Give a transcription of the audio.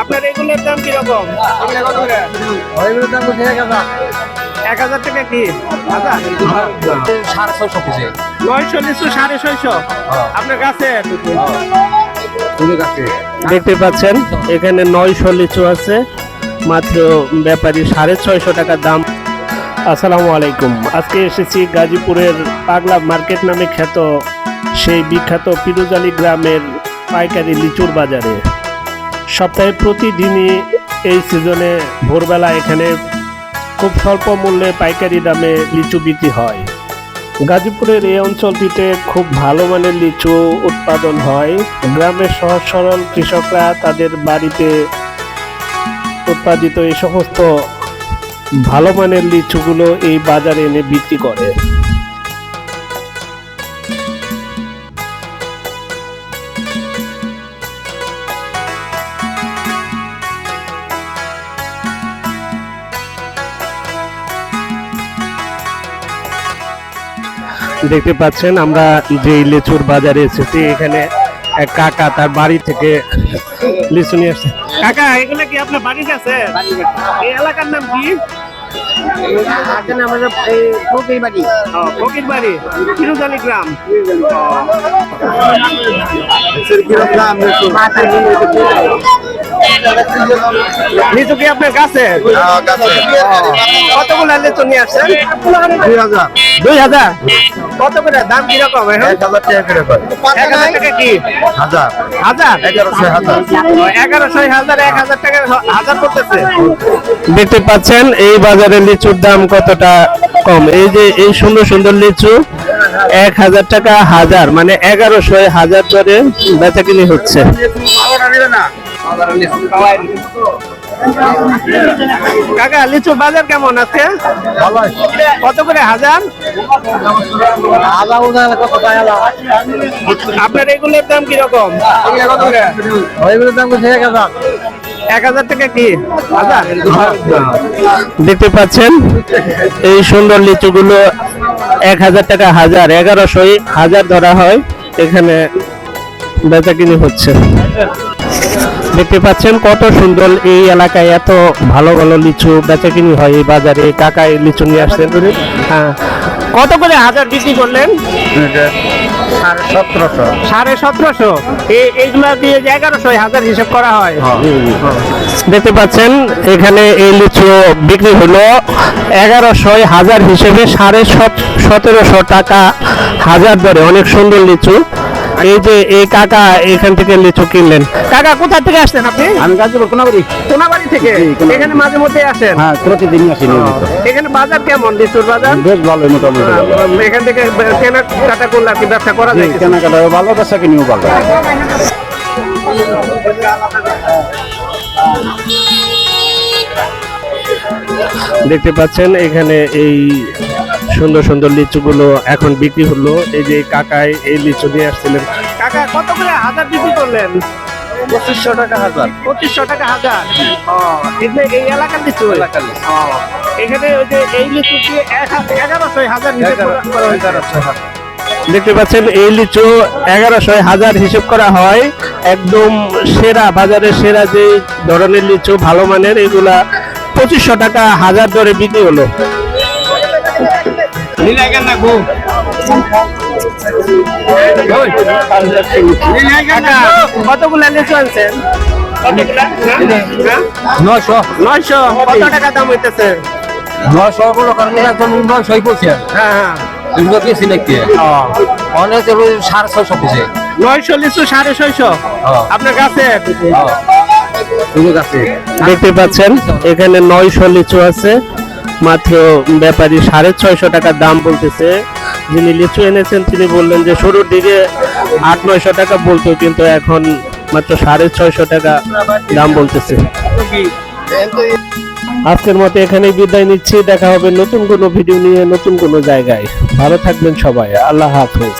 আপনার এগুলোর দাম কীরকম? ওইগুলোর দাম বলছে এক হাজার। এক হাজার টাকা কি? সাড়ে ছয়শো পিসে নয়শো লিচু সাড়ে ছয়শো। আপনার কাছে? দেখতে পাচ্ছেন এখানে নয়শো লিচু আছে মাত্র ব্যাপারী সাড়ে ছয়শো টাকার দাম। আসসালামু আলাইকুম। আজকে এসেছি গাজীপুরের পাগলা মার্কেট নামে খ্যাত সেই বিখ্যাত পিরুজালি গ্রামের পাইকারি লিচুর বাজারে। সপ্তাহে প্রতিদিনই এই সিজনে ভোরবেলা এখানে খুব স্বল্প মূল্যে পাইকারি দামে লিচু বিক্রি হয়। গাজীপুরের এই অঞ্চলটিতে খুব ভালো মানের লিচু উৎপাদন হয়। গ্রামের সহজ সরল কৃষকরা তাদের বাড়িতে উৎপাদিত এই সমস্ত ভালো মানের লিচুগুলো এই বাজারে এনে বিক্রি করে। দেখতে পাচ্ছেন আমরা যে লিচুর বাজারে এসেছি এখানে এক কাকা তার বাড়ি থেকে লিচু নিয়ে আসছে। কাকা এগুলো কি আপনার বাড়িতে আছে? এই এলাকার নাম কি? বাড়ি। বাড়ি। গ্রাম? লিচু কি আপনার কাছে? কতগুলো লিচু নিয়ে আসছেন? দুই হাজার। দুই হাজার? কত করে দাম কীরকম এক হাজার টাকা করে এক হাজার টাকা কি? হাজার। হাজার? এগারোশো হাজার। এগারোশো হাজার এক হাজার টাকা হাজার করতেছে। দেখতে পাচ্ছেন এই বাজারে লিচুর দাম কতটা কম? এই যে এই সুন্দর সুন্দর লিচু এক হাজার টাকা হাজার মানে এগারোশো হাজার দরে বেচা কিনি হচ্ছে কাকা লিচু বাজার কেমন আছে? কত করে হাজার? আদা উদা কত টাকা আপনার এগুলোর দাম কীরকম? ওইগুলোর দাম এক হাজার। এক হাজার টাকা কি? হাজার? দেখতে পাচ্ছেন এই সুন্দর লিচুগুলো এক হাজার টাকা হাজার এগারোশো হাজার ধরা হয়। এখানে বেচা কিনি হচ্ছে। দেখতে পাচ্ছেন কত সুন্দর এই এলাকায় এত ভালো ভালো লিচু বেচা কিনি হয় এই বাজারে। কাকা এই লিচু নিয়ে আসছেন। হ্যাঁ। কত করে হাজার বিক্রি করলেন? সাড়ে সতেরোশো। এইগুলা দিয়ে এগারোশো হাজার হিসাব করা হয়। দেখতে পাচ্ছেন এখানে এই লিচু বিক্রি হলো এগারোশো হাজার হিসেবে সাড়ে সত- সতেরোশো টাকা হাজার দরে। অনেক সুন্দর লিচু। এই যে এই কাকা এখান থেকে লিচু কিনলেন। কাকা কোথা থেকে আসছেন আপনি? আমি গাজীপুর কোনাবাড়ি। কোনাবাড়ি থেকে। এখানে মাঝে মধ্যে আসেন? হ্যাঁ প্রতিদিনই আসি এখানে বাজার কেমন লিচুর বাজার? বেশ ভালো মোটামুটি ভালো। এখান থেকে কেনাকাটা করলে আর কি ব্যবসা করা যায় কিছু? কেনাকাটা ভালো বেচা কিনিও ভালো। দেখতে পাচ্ছেন এখানে এই সুন্দর সুন্দর লিচুগুলো এখন বিক্রি হলো। এই যে কাকায় এই লিচু নিয়ে আসছিলেন। কাকা কত করে হাজার বিক্রি করলেন? পঁচিশশো টাকা হাজার। পঁচিশশো টাকা হাজার? ও এই এলাকার লিচু? এলাকার এখানে ওই যে এই লিচু হাজার এগারোশো হাজার। দেখতে পাচ্ছেন এই লিচু এগারোশো হাজার হিসেব করা হয়। একদম সেরা বাজারের সেরা যে ধরনের লিচু ভালো মানের এগুলা পঁচিশশো টাকা হাজার দরে বিক্রি হলো। কতগুলা লিচু আনছেন হ্যাঁ? নয়শো নয়শো কত টাকা দাম হইতেছে নয়শো বড় কারণে এখন নয়শোই পড়ছে হ্যাঁ হ্যাঁ এগুলো কি সিলেক্ট অনেক সাড়ে ছয়শো নয়শো লিচু সাড়ে ছয়শো আপনার কাছে কাছে দেখতে পাচ্ছেন এখানে নয়শো লিচু আছে। মাত্র ব্যাপারী সাড়ে ছয়শো টাকা দাম বলতেছে। যিনি লিচু এনেছেন, তিনি বললেন যে শুরুর দিকে আট, নয়শো টাকা বলতো, কিন্তু এখন মাত্র সাড়ে ছয়শো টাকা দাম বলতেছে। আজকের মতো এখানেই বিদায় নিচ্ছি। দেখা হবে নতুন কোনো ভিডিও নিয়ে, নতুন কোনো জায়গায়। ভালো থাকবেন সবাই। আল্লাহ হাফেজ।